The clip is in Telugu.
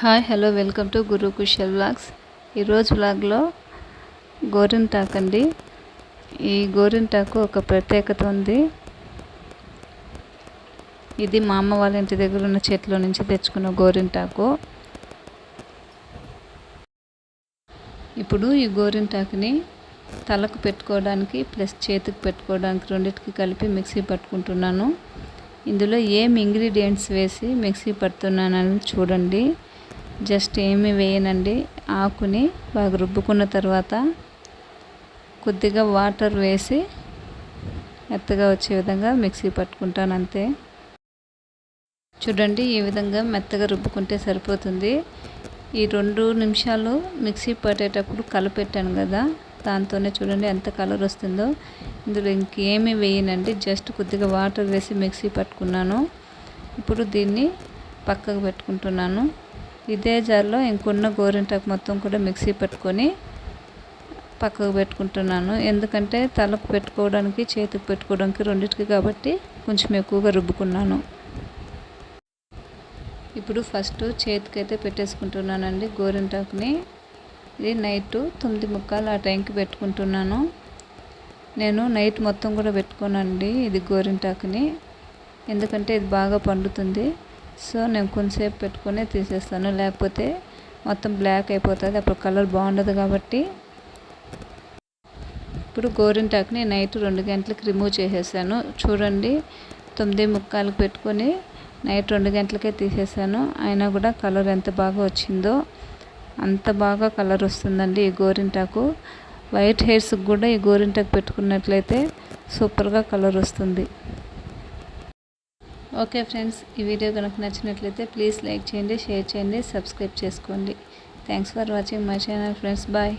Hi hello welcome to Guru Kushal vlogs. ఈరోజు వ్లాగ్లో గోరింటాకు అండి ఈ గోరింటాకు ఒక ప్రత్యేకత ఉంది. ఇది మా అమ్మ వాళ్ళ ఇంటి దగ్గర ఉన్న చెట్ల నుంచి తెచ్చుకున్న గోరింటాకు ఇప్పుడు ఈ గోరింటాకుని తలకు పెట్టుకోవడానికి ప్లస్ చేతికి పెట్టుకోవడానికి రెండింటికి కలిపి మిక్సీ పట్టుకుంటున్నాను. ఇందులో ఏం ఇంగ్రీడియంట్స్ వేసి మిక్సీ పడుతున్నానని చూడండి. జస్ట్ ఏమి వేయనండి. ఆకుని బాగా రుబ్బుకున్న తర్వాత కొద్దిగా వాటర్ వేసి మెత్తగా వచ్చే విధంగా మిక్సీ పట్టుకుంటాను అంతే. చూడండి ఈ విధంగా మెత్తగా రుబ్బుకుంటే సరిపోతుంది. ఈ రెండు నిమిషాలు మిక్సీ పట్టేటప్పుడు కలపెట్టాను కదా దాంతోనే చూడండి ఎంత కలర్ వస్తుందో. ఇందులో ఇంకేమీ వేయనండి జస్ట్ కొద్దిగా వాటర్ వేసి మిక్సీ పట్టుకున్నాను. ఇప్పుడు దీన్ని పక్కకు పెట్టుకుంటున్నాను. ఇదే జార్లో ఇంకొన్న గోరింటాకు మొత్తం కూడా మిక్సీ పెట్టుకొని పక్కకు పెట్టుకుంటున్నాను. ఎందుకంటే తలకు పెట్టుకోవడానికి చేతికి పెట్టుకోవడానికి రెండింటికి కాబట్టి కొంచెం ఎక్కువగా రుబ్బుకున్నాను. ఇప్పుడు ఫస్ట్ చేతికి అయితే పెట్టేసుకుంటున్నానండి గోరింటాకుని. ఇది నైట్ తొమ్మిది ముక్కలు ఆ టైంకి పెట్టుకుంటున్నాను. నేను నైట్ మొత్తం కూడా పెట్టుకోనండి ఇది గోరింటాకుని. ఎందుకంటే ఇది బాగా పండుతుంది. సో నేను కొంచెంసేపు పెట్టుకొని తీసేస్తాను. లేకపోతే మొత్తం బ్లాక్ అయిపోతుంది. అప్పుడు కలర్ బాగుండదు కాబట్టి. ఇప్పుడు గోరింటాకుని నైట్ రెండు గంటలకు రిమూవ్ చేసేసాను. చూడండి తొమ్మిది ముక్కాలకు పెట్టుకొని నైట్ రెండు గంటలకే తీసేసాను. అయినా కూడా కలర్ ఎంత బాగా వచ్చిందో అంత బాగా కలర్ వస్తుందండి ఈ గోరింటాకు. వైట్ హెయిర్స్కి కూడా ఈ గోరింటాకు పెట్టుకున్నట్లయితే సూపర్గా కలర్ వస్తుంది. ఓకే ఫ్రెండ్స్ ఈ వీడియో కనుక నచ్చినట్లయితే ప్లీజ్ లైక్ చేయండి షేర్ చేయండి సబ్స్క్రైబ్ చేసుకోండి. Thanks for watching my channel friends bye